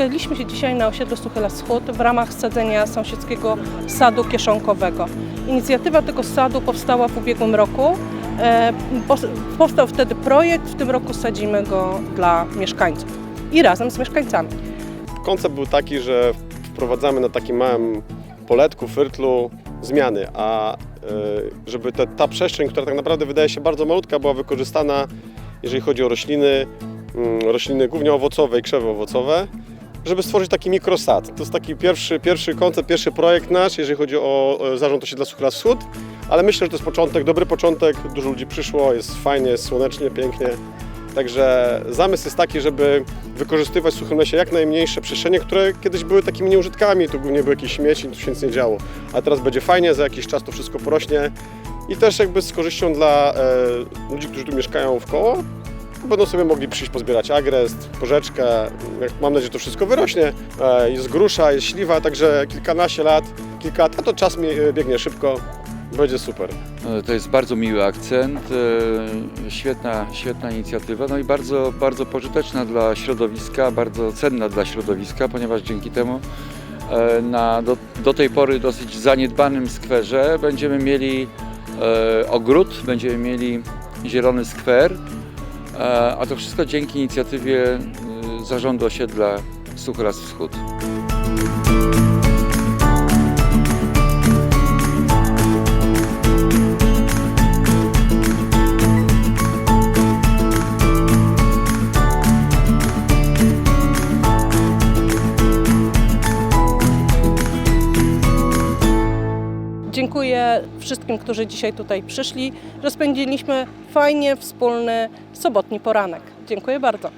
Spotkaliśmy się dzisiaj na osiedlu Suchy Las Wschód w ramach sadzenia sąsiedzkiego sadu kieszonkowego. Inicjatywa tego sadu powstała w ubiegłym roku. E, Powstał wtedy projekt, w tym roku sadzimy go dla mieszkańców i razem z mieszkańcami. Koncept był taki, że wprowadzamy na takim małym poletku, fyrtlu zmiany, a y, żeby ta przestrzeń, która tak naprawdę wydaje się bardzo malutka, była wykorzystana, jeżeli chodzi o rośliny, mm, rośliny głównie owocowe i krzewy owocowe, żeby stworzyć taki mikrosad. To jest taki pierwszy, pierwszy koncept, pierwszy projekt nasz, jeżeli chodzi o e, zarząd osiedla Suchy Las Wschód, ale myślę, że to jest początek, dobry początek, dużo ludzi przyszło, jest fajnie, jest słonecznie, pięknie. Także zamysł jest taki, żeby wykorzystywać w Suchym Lesie jak najmniejsze przestrzenie, które kiedyś były takimi nieużytkami, tu głównie były jakieś śmieci, tu się nic nie działo. A teraz będzie fajnie, za jakiś czas to wszystko porośnie i też jakby z korzyścią dla e, ludzi, którzy tu mieszkają w koło, będą sobie mogli przyjść pozbierać agrest, porzeczkę, mam nadzieję, że to wszystko wyrośnie. E, jest grusza, jest śliwa, także kilkanaście lat, kilka lat, a to czas mi- biegnie szybko, będzie super. E, To jest bardzo miły akcent, e, świetna, świetna inicjatywa, no i bardzo, bardzo pożyteczna dla środowiska, bardzo cenna dla środowiska, ponieważ dzięki temu e, na do, do tej pory dosyć zaniedbanym skwerze będziemy mieli e, ogród, będziemy mieli zielony skwer, e, a to wszystko dzięki inicjatywie e, Zarządu Osiedla Suchy Las Wschód. Dziękuję wszystkim, którzy dzisiaj tutaj przyszli, że spędziliśmy fajnie wspólny sobotni poranek. Dziękuję bardzo.